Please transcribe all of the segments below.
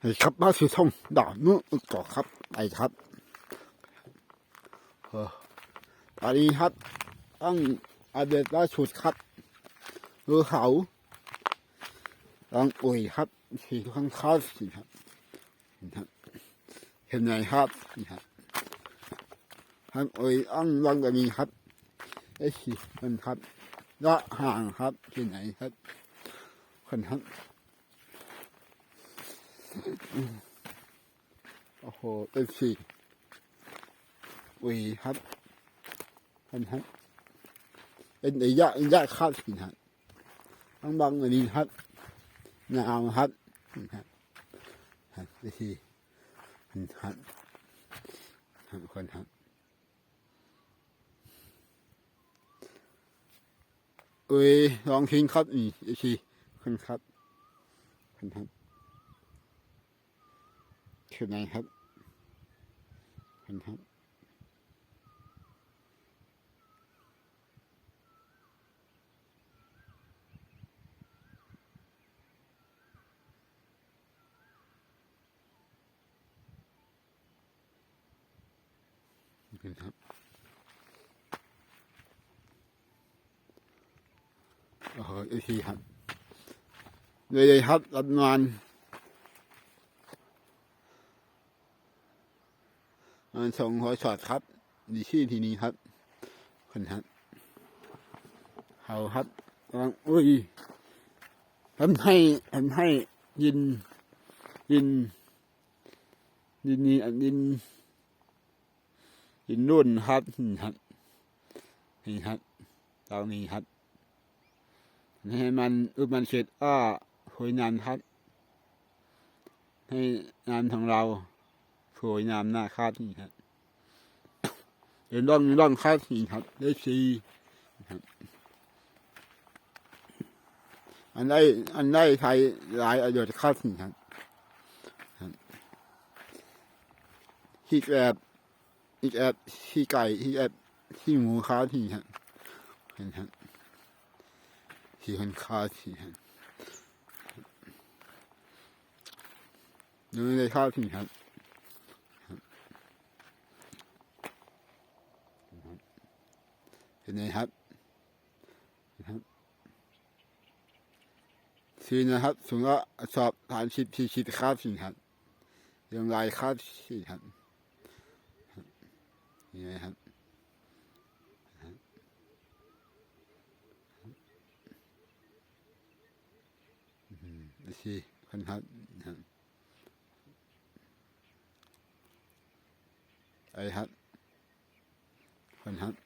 ให้ครับมาสู่ช่องดาวนู้นต่อครับไปครับเออตอนนี้ครับตั้งอัปเดตล่าสุดครับเรือเขาตั้งอุ่ยครับที่ข้างข้าวสิครับนี่ครับเห็นไหมครับนี่ครับทานอุ่ยอังวังแบบนี้ครับไอ้สิมันครับละห่างครับที่ไหนครับคนครับ โอ้โหเป็นสี่วีครับพันครับเป็นระยะระยะคาดสิครับทั้งบางอันนี้ครับยาวครับนี่ครับครับเป็นสี่พันครับครับคนครับเอ้ยลองทิ้งครับนี่ไอ้สี่คนครับคนครับ คือไงครับเห็นครับเห็นครับโอ้โหอีกทีครับเลยๆครับรับงาน มันส่งหัวช็อตครับดีที่อทีนี้ครับคนครับเขาครับกำลังอุ้ยทำให้ทำให้ยิน ยิน ยินนี่อันยินยินรุ่นครับนี่ครับนี่ครับตรงนี้ครับให้มันอุปมันเสร็จอ้าหวยนานครับ ให้งานของเรา สวยงามหน้าคาดนี่ครับเห็นร่องร่องคาดนี่ครับได้สี่ครับ อันได้อันได้ไทยหลายประโยชน์คาดนี่ครับครับที่แอบที่แอบที่ไก่ที่แอบที่หมูคาดนี่ครับเห็นครับที่คนคาดนี่ครับดูในคาดนี่ครับ เห็ นครับนะครับซีนะครับสูงก็สอบฐานชิดทีชิดคาบสิครับยังลายคาบสิครับเห็นไหมครับอืมสิคนครับนะครับไอ้ครับคนครับ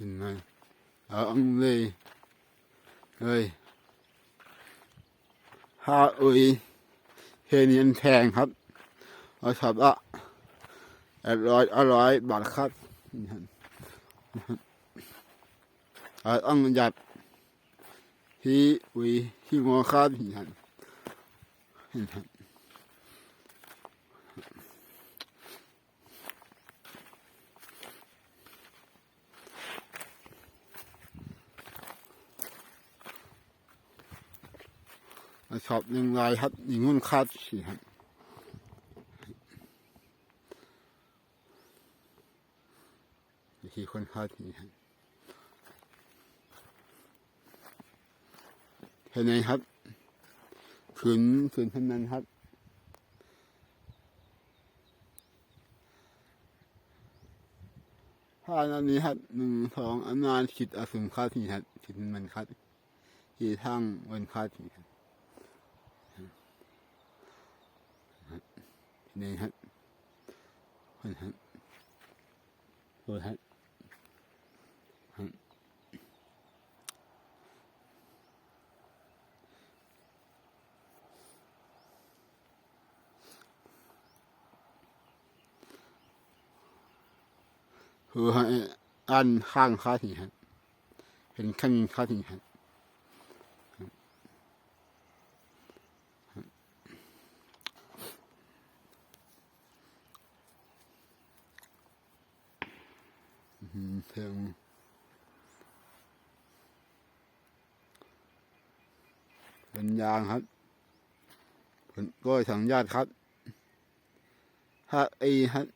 เป็นยังไงครับต้องเอ็นให้ได้ครับสองร้อยช็อตค่าสีครับทีนี้ครับครับนี่สินะครับนะครับเห็นไหมเอาอังเลยเลยห้าเอ้ยเฮนียนแพงครับเอาสับละแอดร้อยอร่อยบาทครับเอาอังหยัดที่วีที่งอครับนี่ครับเห็นครับ ชอบหนึ่งลายครับหนึ่งหุ้นคาดสี่ครับวิธีคนคาดนี่ครับเห็นไหมครับขืนขืนพนันครับผ้าอันนี้ครับหนึ่งสองอันนานขีดอสุมคาดนี่ครับขีดมันคาดที่ทั้งวันคาดนี่ครับ นี่ฮะคนฮะดูฮะคือให้อันข้างค่าถี่ฮะเห็นขั้นค่าถี่ฮะ อืมเพลงเป็นยางครับผลก็สังญาติครับถ้าไอครับ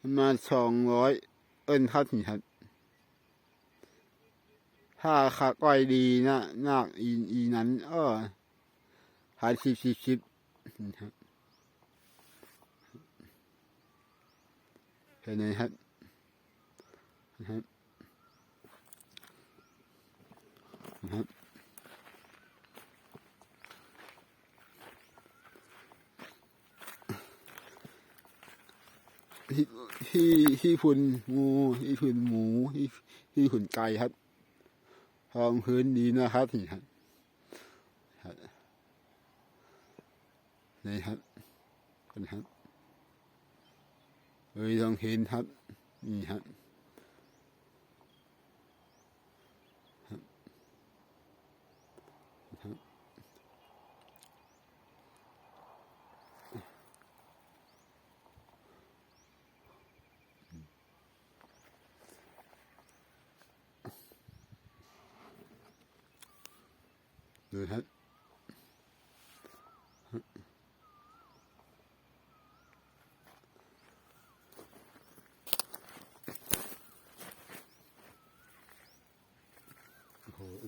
ประมาสองร้อยเอิ้นครับนี่ครับถ้าขาก้อยดีนะนาคอีอีนั้นเออหายสิบสิบสิบนะครับ เห็นไหมครับนะครับนะครับที่ที่ที่พุนงูที่พุนหมูที่ที่พุนไก่ครับทองพื้นดีนะครับนี่ครับครับนี่ครับกันครับ เอ้ยทองเห็นครับ นี่ครับครับครับดูครับ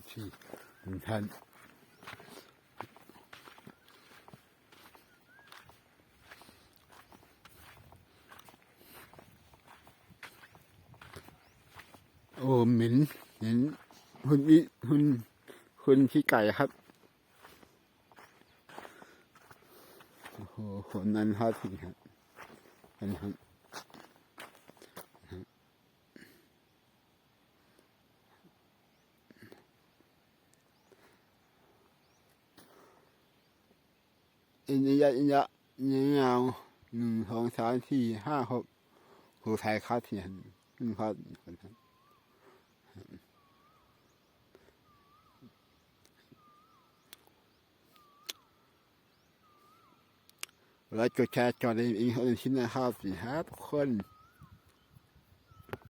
โอ้โหชีคุณท่านโอ้เหม็นเหม็นหุ่นอีหุ่นหุ่นขี้ไก่ครับ โอ้โหคนนั้นฮอตจริงครับอันนี้ อินเดียอินเดียยาหนึ่งสองสามสี่ห้าหกครูไทยคาเทียนหนึ่งคนครับแล้วกดแชร์จอดในอีกคนชิ้นนะครับสี่ห้าคน